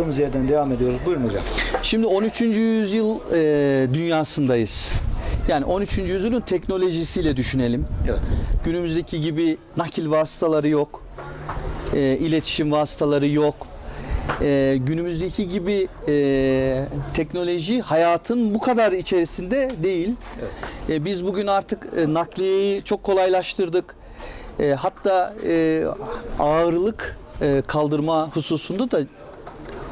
kaldığımız yerden devam ediyoruz. Buyurun hocam. Şimdi 13. yüzyıl e, dünyasındayız. Yani 13. yüzyılın teknolojisiyle düşünelim. Evet. Günümüzdeki gibi nakil vasıtaları yok. E, iletişim vasıtaları yok. E, günümüzdeki gibi e, teknoloji hayatın bu kadar içerisinde değil. E, biz bugün artık e, nakliyeyi çok kolaylaştırdık. E, hatta e, ağırlık e, kaldırma hususunda da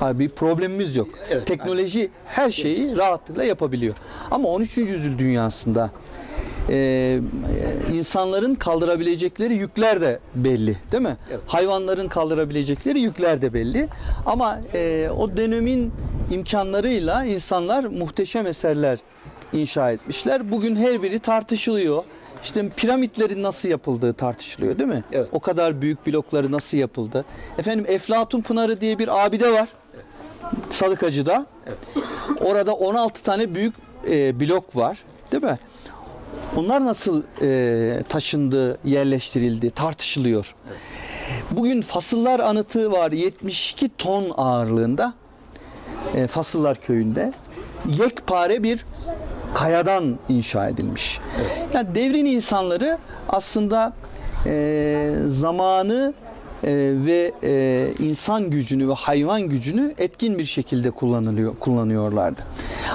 ha, bir problemimiz yok. Evet, Teknoloji her şeyi rahatlıkla yapabiliyor. Ama 13. yüzyıl dünyasında e, e, insanların kaldırabilecekleri yükler de belli, değil mi? Evet. Hayvanların kaldırabilecekleri yükler de belli. Ama e, o dönemin imkanlarıyla insanlar muhteşem eserler inşa etmişler. Bugün her biri tartışılıyor. İşte piramitlerin nasıl yapıldığı tartışılıyor değil mi? Evet. O kadar büyük blokları nasıl yapıldı? Efendim Eflatun Pınarı diye bir abide var. Salıkacı'da. Orada 16 tane büyük e, blok var. Değil mi? Onlar nasıl e, taşındı, yerleştirildi tartışılıyor. Bugün Fasıllar Anıtı var 72 ton ağırlığında. E, Fasıllar Köyü'nde. Yekpare bir kayadan inşa edilmiş. Yani devrin insanları aslında e, zamanı e, ve e, insan gücünü ve hayvan gücünü etkin bir şekilde kullanılıyor kullanıyorlardı.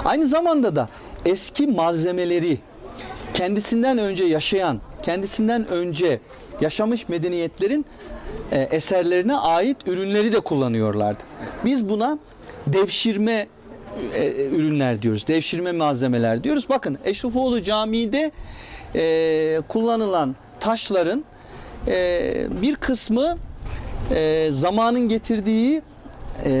Aynı zamanda da eski malzemeleri kendisinden önce yaşayan, kendisinden önce yaşamış medeniyetlerin e, eserlerine ait ürünleri de kullanıyorlardı. Biz buna devşirme e, ürünler diyoruz. Devşirme malzemeler diyoruz. Bakın Eşrefoğlu Camii'de e, kullanılan taşların e, bir kısmı e, zamanın getirdiği e,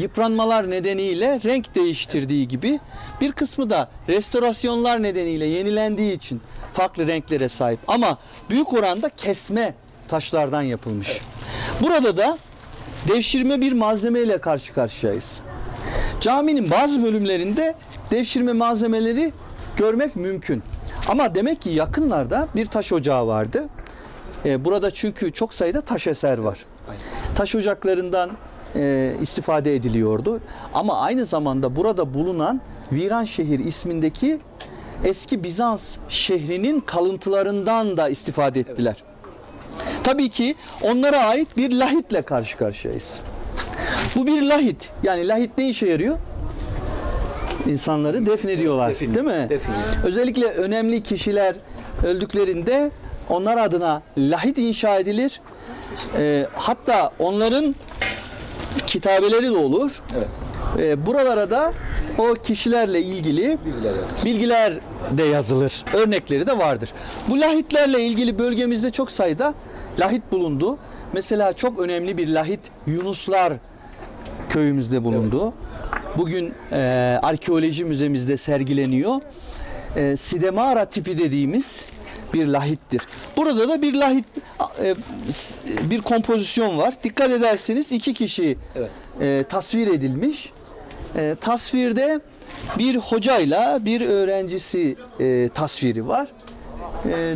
yıpranmalar nedeniyle renk değiştirdiği gibi bir kısmı da restorasyonlar nedeniyle yenilendiği için farklı renklere sahip ama büyük oranda kesme taşlardan yapılmış. Burada da devşirme bir malzemeyle karşı karşıyayız. Caminin bazı bölümlerinde devşirme malzemeleri görmek mümkün. Ama demek ki yakınlarda bir taş ocağı vardı. Ee, burada çünkü çok sayıda taş eser var. Taş ocaklarından e, istifade ediliyordu. Ama aynı zamanda burada bulunan Viranşehir ismindeki eski Bizans şehrinin kalıntılarından da istifade ettiler. Tabii ki onlara ait bir lahitle karşı karşıyayız. Bu bir lahit. Yani lahit ne işe yarıyor? İnsanları defnediyorlar. Defin- değil mi? defin. Özellikle önemli kişiler öldüklerinde onlar adına lahit inşa edilir. Ee, hatta onların kitabeleri de olur. Evet. Ee, buralara da o kişilerle ilgili Bilgiler bilgiler de yazılır. Örnekleri de vardır. Bu lahitlerle ilgili bölgemizde çok sayıda lahit bulundu. Mesela çok önemli bir lahit Yunuslar köyümüzde bulundu. Bugün e, arkeoloji müzemizde sergileniyor. E, Sidemara tipi dediğimiz bir lahittir. Burada da bir lahit e, bir kompozisyon var. Dikkat ederseniz iki kişi Evet. e, tasvir edilmiş. E, tasvirde bir hocayla bir öğrencisi tasviri var.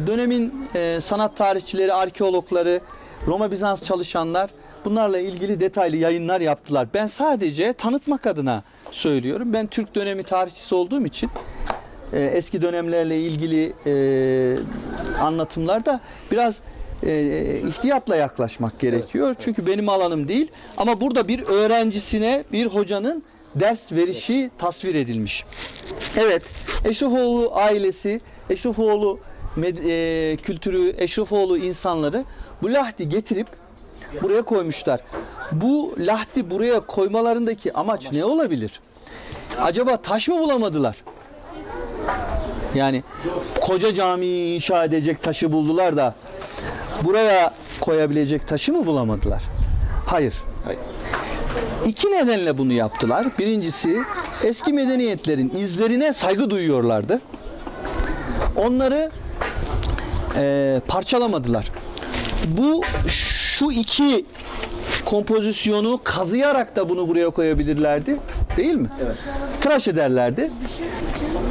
Dönemin sanat tarihçileri, arkeologları, Roma Bizans çalışanlar bunlarla ilgili detaylı yayınlar yaptılar. Ben sadece tanıtmak adına söylüyorum. Ben Türk dönemi tarihçisi olduğum için e, eski dönemlerle ilgili e, anlatımlarda biraz e, ihtiyatla yaklaşmak gerekiyor. Çünkü benim alanım değil. Ama burada bir öğrencisine bir hocanın ders verişi tasvir edilmiş. Evet, Eşrefoğlu ailesi, Eşrefoğlu e, kültürü, Eşrefoğlu insanları bu lahdi getirip buraya koymuşlar. Bu lahdi buraya koymalarındaki amaç ne olabilir? Acaba taş mı bulamadılar? Yani koca camiyi inşa edecek taşı buldular da buraya koyabilecek taşı mı bulamadılar? Hayır. Hayır. İki nedenle bunu yaptılar. Birincisi eski medeniyetlerin izlerine saygı duyuyorlardı. Onları eee, parçalamadılar. Bu şu iki kompozisyonu kazıyarak da bunu buraya koyabilirlerdi. Değil mi? Evet. Tıraş ederlerdi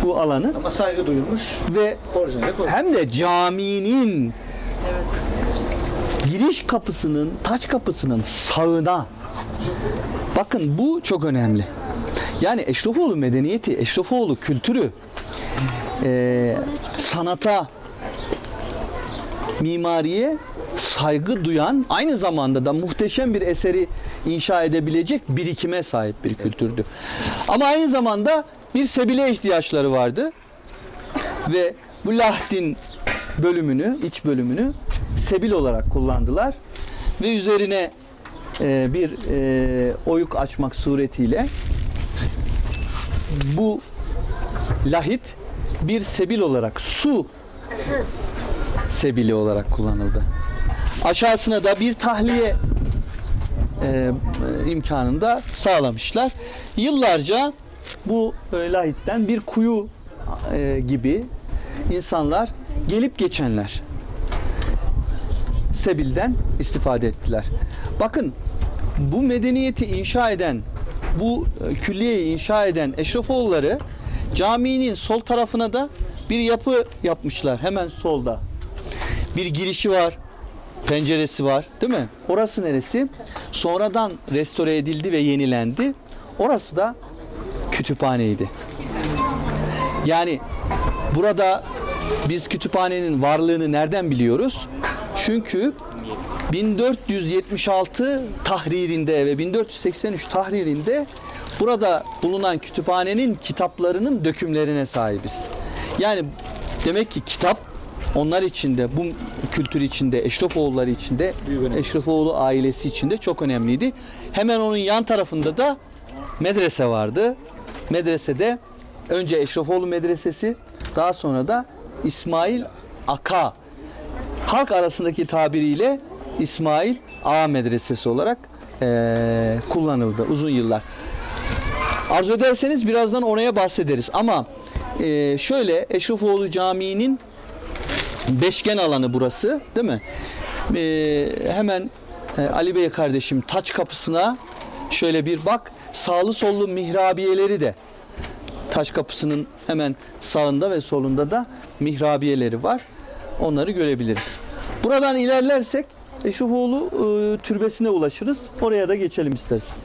bu alanı Ama saygı duyulmuş. ve Orijinali hem de caminin giriş kapısının, taç kapısının sağına Bakın bu çok önemli. Yani Eşrefoğlu medeniyeti, Eşrefoğlu kültürü, eee, sanata, mimariye saygı duyan, aynı zamanda da muhteşem bir eseri inşa edebilecek birikime sahip bir kültürdü. Ama aynı zamanda bir sebile ihtiyaçları vardı. Ve bu Lahdin bölümünü, iç bölümünü sebil olarak kullandılar. Ve üzerine e, bir e, oyuk açmak suretiyle bu lahit bir sebil olarak su sebili olarak kullanıldı. Aşağısına da bir tahliye e, imkanını da sağlamışlar. Yıllarca bu e, lahitten bir kuyu e, gibi insanlar gelip geçenler sebilden istifade ettiler. Bakın bu medeniyeti inşa eden, bu e, külliyeyi inşa eden Eşrefoğulları caminin sol tarafına da bir yapı yapmışlar hemen solda. Bir girişi var, penceresi var değil mi? Orası neresi? Sonradan restore edildi ve yenilendi. Orası da kütüphaneydi. Yani burada biz kütüphanenin varlığını nereden biliyoruz? Çünkü 1476 tahririnde ve 1483 tahririnde burada bulunan kütüphanenin kitaplarının dökümlerine sahibiz. Yani demek ki kitap onlar içinde, bu kültür içinde, Eşrefoğulları içinde. Eşrefoğlu ailesi içinde çok önemliydi. Hemen onun yan tarafında da medrese vardı. Medresede önce Eşrefoğlu Medresesi, daha sonra da İsmail Aka halk arasındaki tabiriyle İsmail Ağa Medresesi olarak eee, kullanıldı uzun yıllar. Arzu ederseniz birazdan oraya bahsederiz ama eee, şöyle Eşrefoğlu Camii'nin beşgen alanı burası değil mi? Eee, hemen e, Ali Bey kardeşim taç kapısına şöyle bir bak sağlı sollu mihrabiyeleri de taş kapısının hemen sağında ve solunda da mihrabiyeleri var. Onları görebiliriz. Buradan ilerlersek Eşufoğlu e, türbesine ulaşırız. Oraya da geçelim istersen.